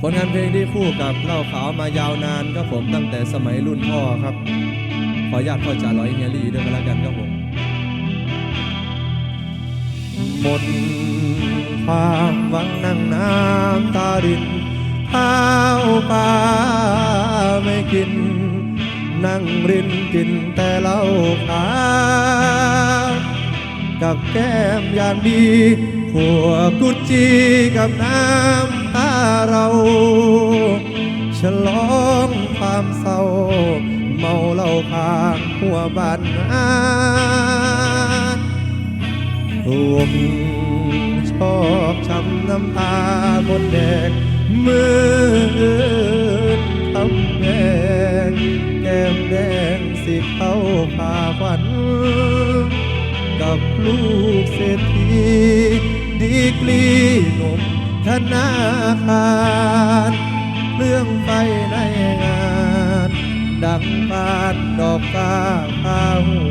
ผลงานเพลงที่คู่กับเหล่าขาวมายาวนานครับผมตั้งแต่สมัยรุ่นพ่อครับ ขอญาตพ่อจ่าร้อยเฮียรี่ด้วยกันแล้วกันครับผมหมดความหวังนั่งน้ำตารินข้าวปลาไม่กิน นั่งรินกินแต่เหล้าขาวกับแก้มอย่างดีขัวกุจีกับน้ำ เรา ฉลองความเศร้า เมาเหล้าขางหัวบ้านนาถูกชอบช้ำน้ำตาบนแดงมือทำแดงแก้มแดงสิเข้าพาควัน กับลูกเศรษฐีดีกรีหนุ่ม ธนาคารเรื่องไฟในงาน ดังปานดอกกาพาหัว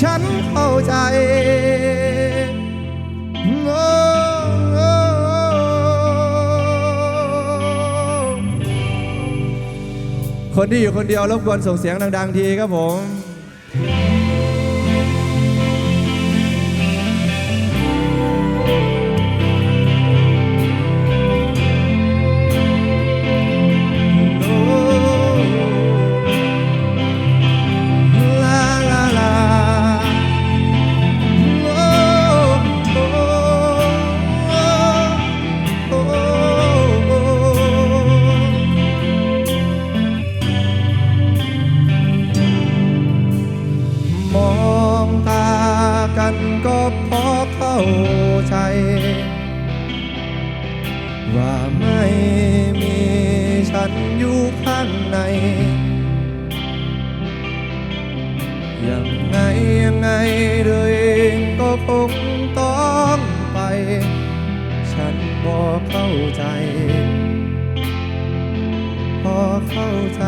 ฉันเข้าใจคนที่อยู่คนเดียวรบกวนส่งเสียงดัง ๆ ทีครับผมันอยู่ข้างใน ยังไงยังไงเธอเองก็คงต้องไป ฉันพอเข้าใจ พอเข้าใจ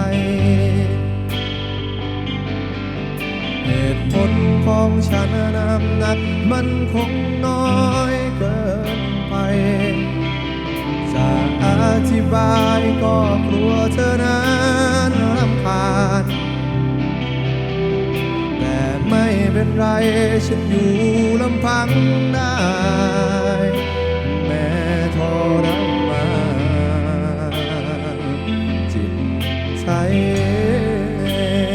เหตุผลของฉันน้ำหนักมันคงน้อยเกินไป จะอธิบายก็กลัวเธอนั้นรำคาญ แต่ไม่เป็นไรฉันอยู่ลำพังได้แม้ทรมานจิตใจ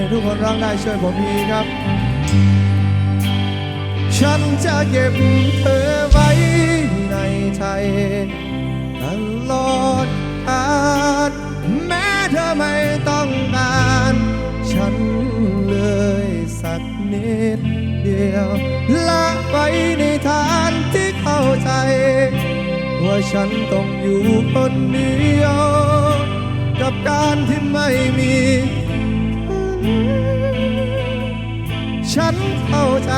ทุกคนร้องได้ช่วยผมทีครับ ฉันจะเก็บเธอไว้ในใจ ตลอดกาลแม้เธอไม่ต้องการ ฉันเลยสักนิดเดียว ละไปในทางที่เข้าใจ ว่าฉันต้องอยู่คนเดียว กับการที่ไม่มี ฉันเข้าใจ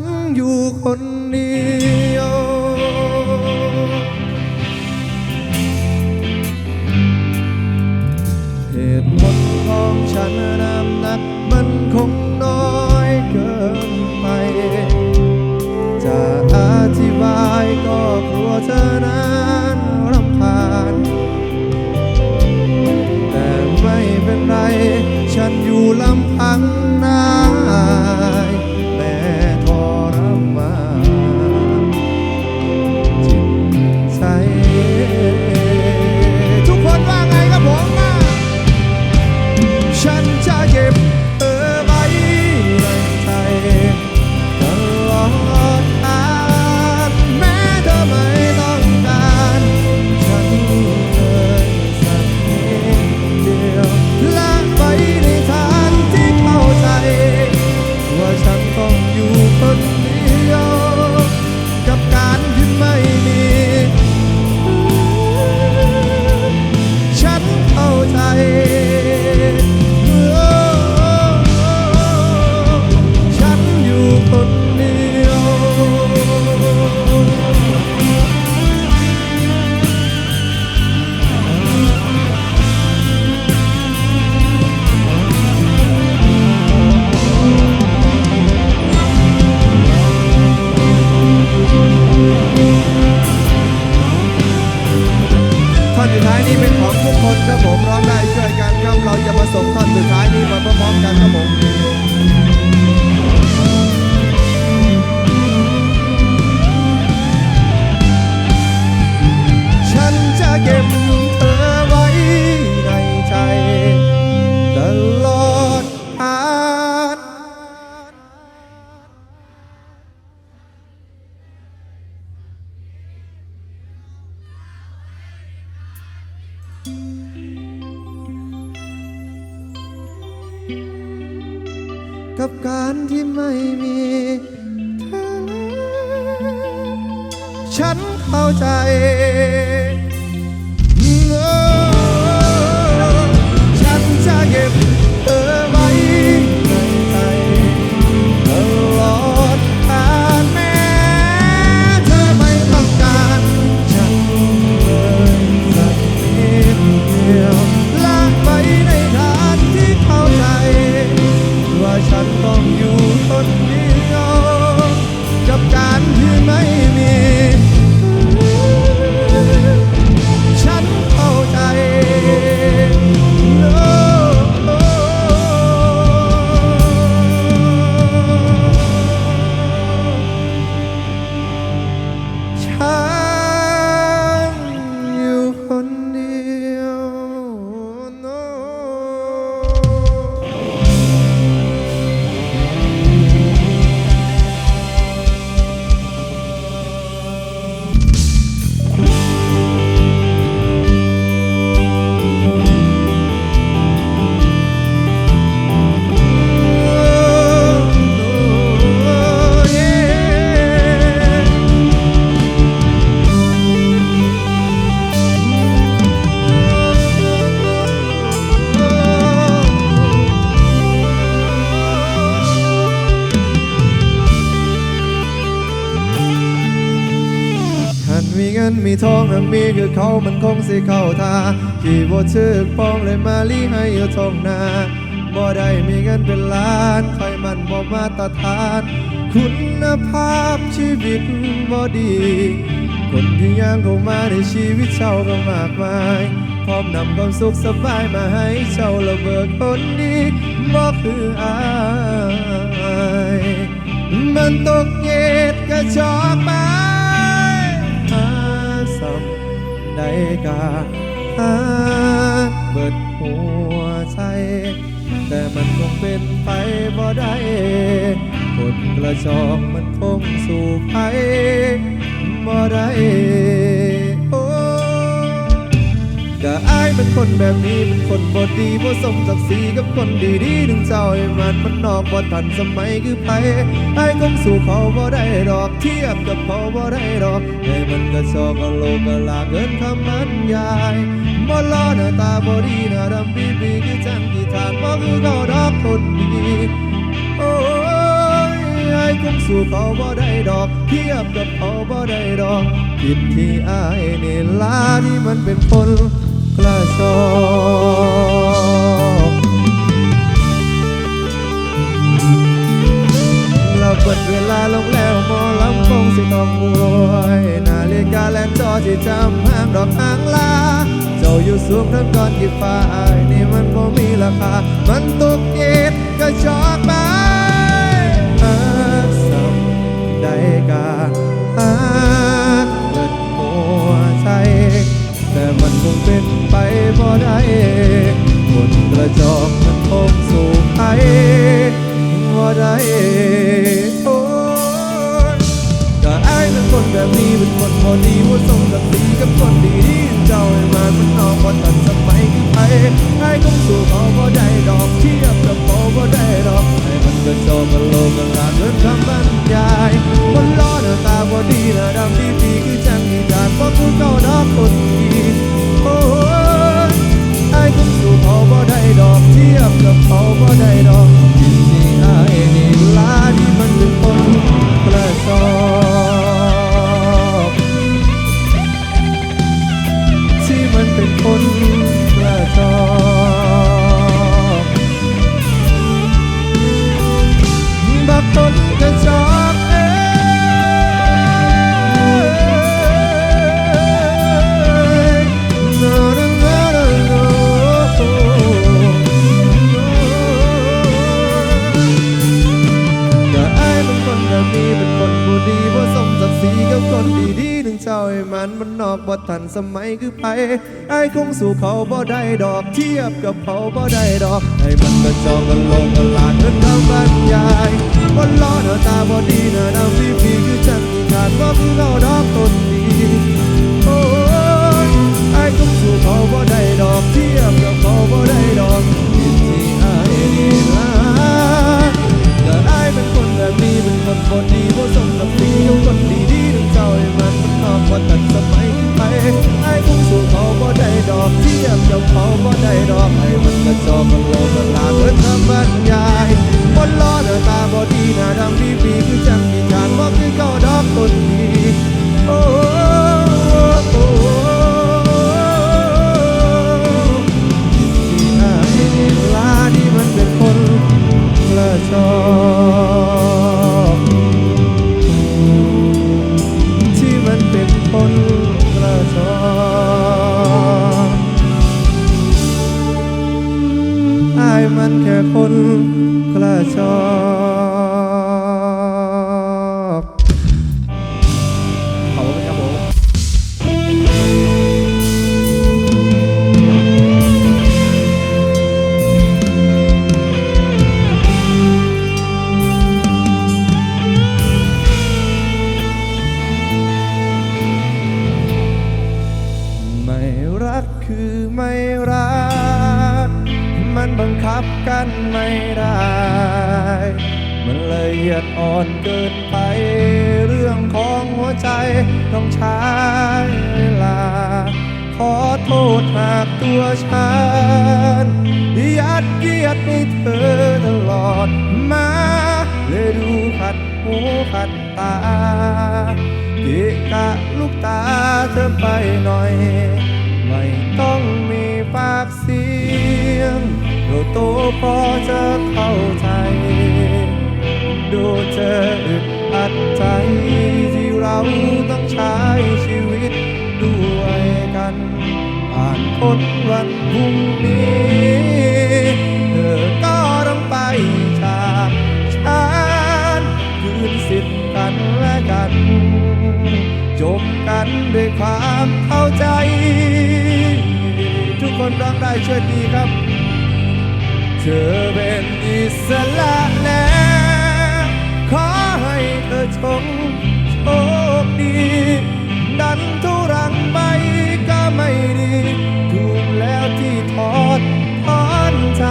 ฉันอยู่คนเดียว เขามันคงสิเข้าทาขี่บ่ชื่อปองเลยมาลีให้อยู่ทองนาบ่ได้มีเงินเป็นล้านคอยมันบ่มาตรฐาน คุณภาพชีวิตบ่ดี คนที่ย่างเข้ามาในชีวิตเจ้าก็มากมาย พร้อมนำความสุขสบายมาให้เจ้าระเบิดคนดีบ่คืออายมันตกเย็ดกระจอกไป ได้กาหาเบิดหัวใจแต่มันคงเป็นไปบ่ได้คนกระจอกมันคงสู่ไปบ่ได้ายเป็นคนแบบนี้เป็นคนบ่ดีบ่สมศักดิ์ศรีกับคนดีๆถึงเจ้าให้มันมันนอกบ่ทันสมัยคือไผอายคงสู้เขาบ่ได้ดอกเทียบกับเขาบ่ได้ดอกให้มันก็ชอกก็โลกก็ลาเกินคำบรรยายบ่ล้อหน้าตาบ่ดีหน้าดำปีปีคือจังกีทานบ่คือเขาดอกคนดีโอ้ยไอ้คงสู้เขาบ่ได้ดอกเทียบกับเขาบ่ได้ดอกผิดที่อายนี่ลาที่มันเป็นคน กระชอกเราเปิดเวลาลงแล้วหมอลำคงสิต้องรวยนาฬิกาแลนจอที่จำห้างดอกหางลา เจ้าอยู่สูงทั้งก้อนกี่ฟ้าอายนี่มันบ่มีราคา มันตกเย็ดกระจอกไปหักสัมได้กาหักเปิดหัวใจแต่มันคงเป็น ไปบ่ได้คนกระจอกมันคงสู่ไปบ่ได้โอ้ยก็อายเป็นคนแบบนี้เป็นคนพอดีว่าสมกับสีกับคนดีที่เจ้าให้มามันนอกว่าตัดสมัยคือไปอายคงสู้เขาบ่ได้ดอกเทียบกับเขาบ่ได้ดอกให้มันก็โจอกมันโลกกันลาเกินคำบรรยายคนล้อหน้าตาบ่ดีหน้าดำปีปีคือจังมีการบ่คือเขาดอกคนดีโอ้ สู้เขาบ่ได้ดอกเทียบกับเขาบ่ได้ดอกที่ที่อายนี่ลาที่มันเป็นคนกระสอบที่มันเป็นคนกระสอบบักคนกระจอก ทันสมัยคือไปอายคงสู้เขาบ่ได้ดอกเทียบกับเขาบ่ได้ดอกให้มันกระจอกกันลงกันลาดเกินคำบรรยายบ่ล้อหน้าตาบ่ดีหน้าดำปีปีคือจังมีขาดว่าคือเขาดอกคนดีโอ้ยไอ้คงสู้เขาบ่ได้ดอกเทียบกับเขาบ่ได้ดอกผิดที่ไอ้นี่ลาก็ไอ้เป็นคนแบบนี้เป็นคนบ่ดีบ่สมกับสีกับคนดีดี จ้าให้มันมันอกว่าตัดสมัยไปไอ้คงสู่เขาบ่ได้ดอกเทียบเจ้าเขาบ่ได้ดอกให้มันกระจอกกันโลกกันลาเพื่อทำบรรยายบนล้อหน้าตา ไม่รัก มันบังคับกันไม่ได้ มันละเอียดอ่อนเกินไป เรื่องของหัวใจต้องใช้เวลา ขอโทษหากตัวฉันยัดเยียดให้เธอตลอดมาเลยดูขัดหูขัดตาเกิกะลูกตาเธอไปหน่อย ไม่ต้อง ตพอจะเข้าใจ ดูเธออึดอัดใจที่เราต้องใช้ชีวิตด้วยกัน ผ่านพ้นวันพรุ่งนี้ เธอก็ต้องไปจากฉันคืนสิทธิ์กันและกัน จบกันด้วยความเข้าใจ ทุกคนร้องได้ช่วยดีครับ ธอเป็นอิสระแล้วขอให้เธอชงโชคดีดันทุรังไปก็ไม่ดี ถูกแล้วที่ทอดถอนใจ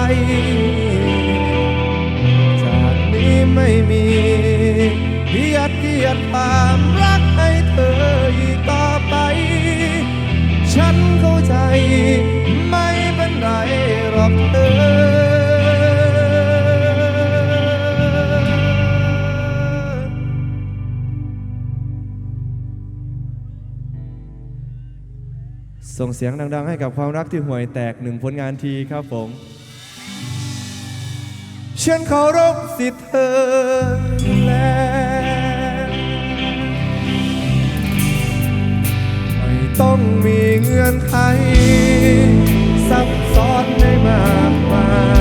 จากนี้ไม่มีเกียดเกียดความรักให้เธออีกต่อไป ฉันเข้าใจไม่เป็นไรหรอกเธอ ส่งเสียงดังๆ ให้กับความรักที่ห่วยแตกหนึ่งผลงานทีครับผมฉันเคารพสิทธิ์เธอแล้วไม่ต้องมีเงื่อนไขซับซ้อนได้มากมาย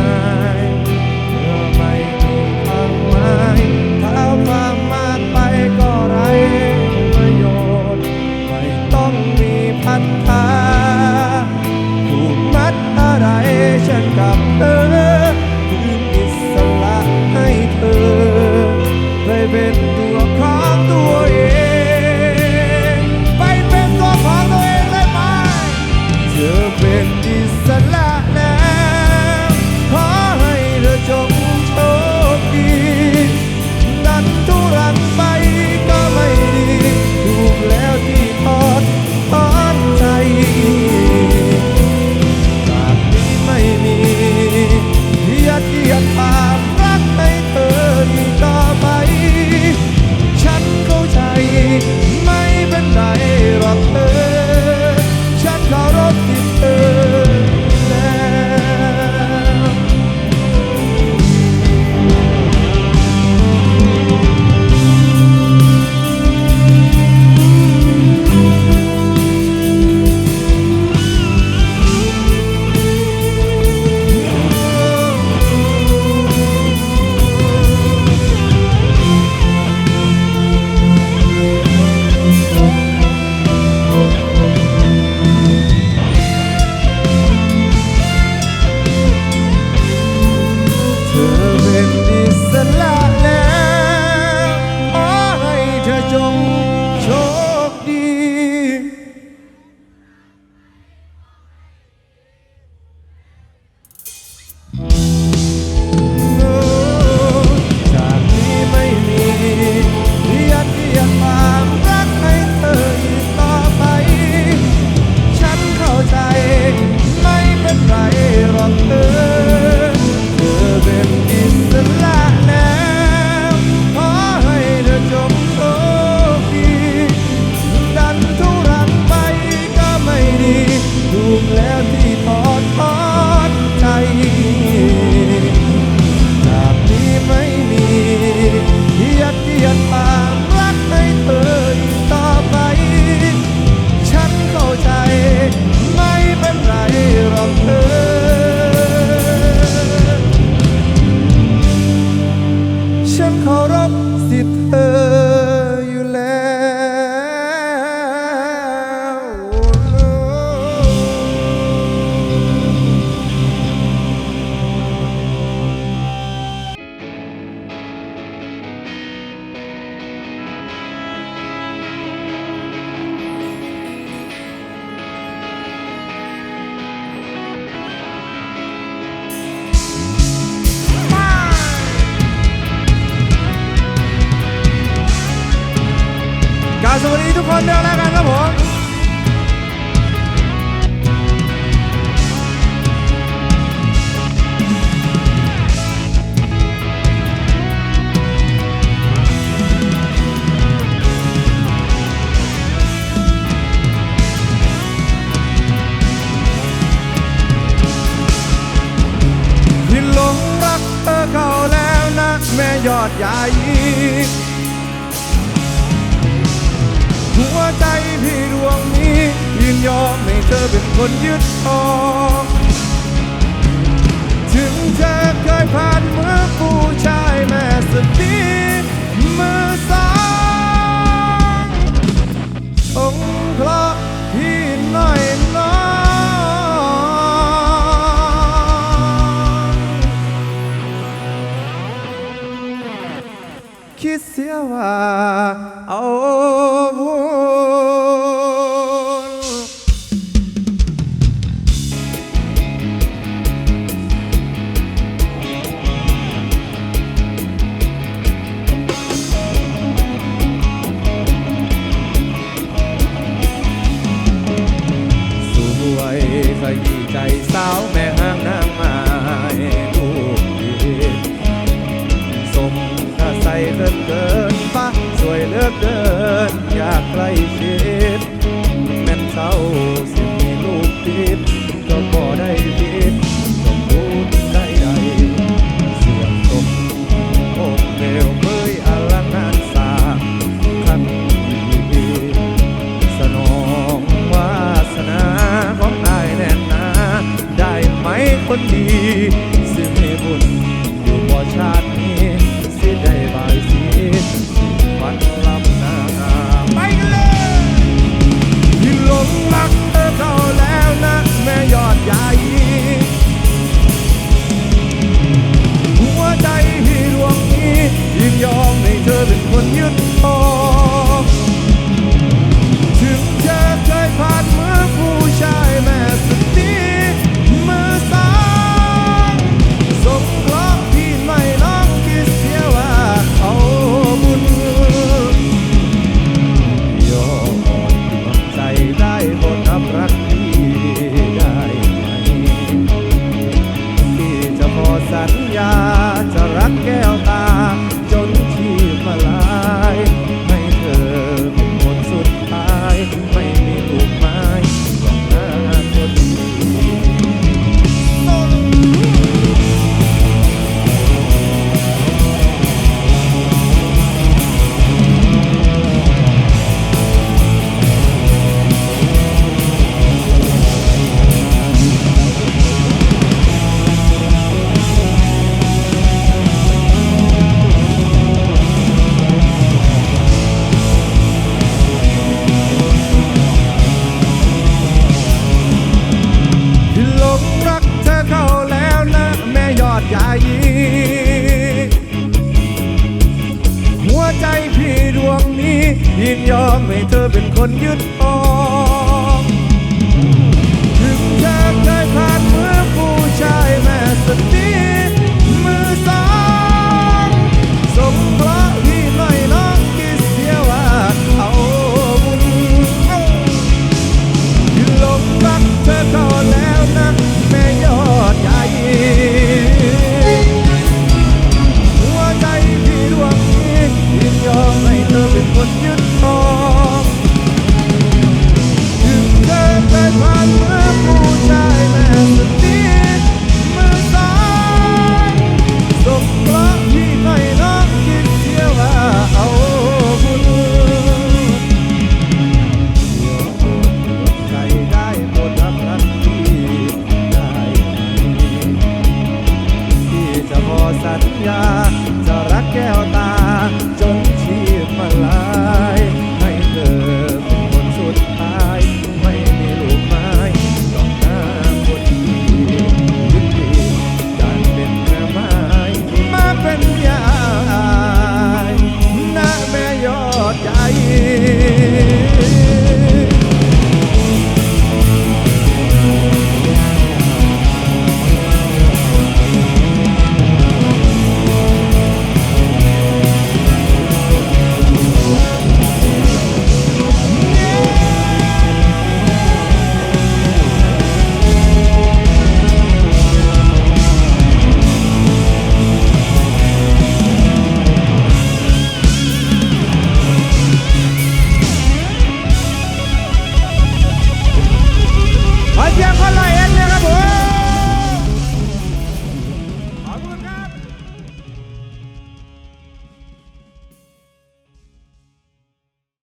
คนยึดทองถึงเธอเคยผ่านมือผู้ชายแม่สุดดีมือสององค์พระพี่น้อยน้องคิดเสียว่า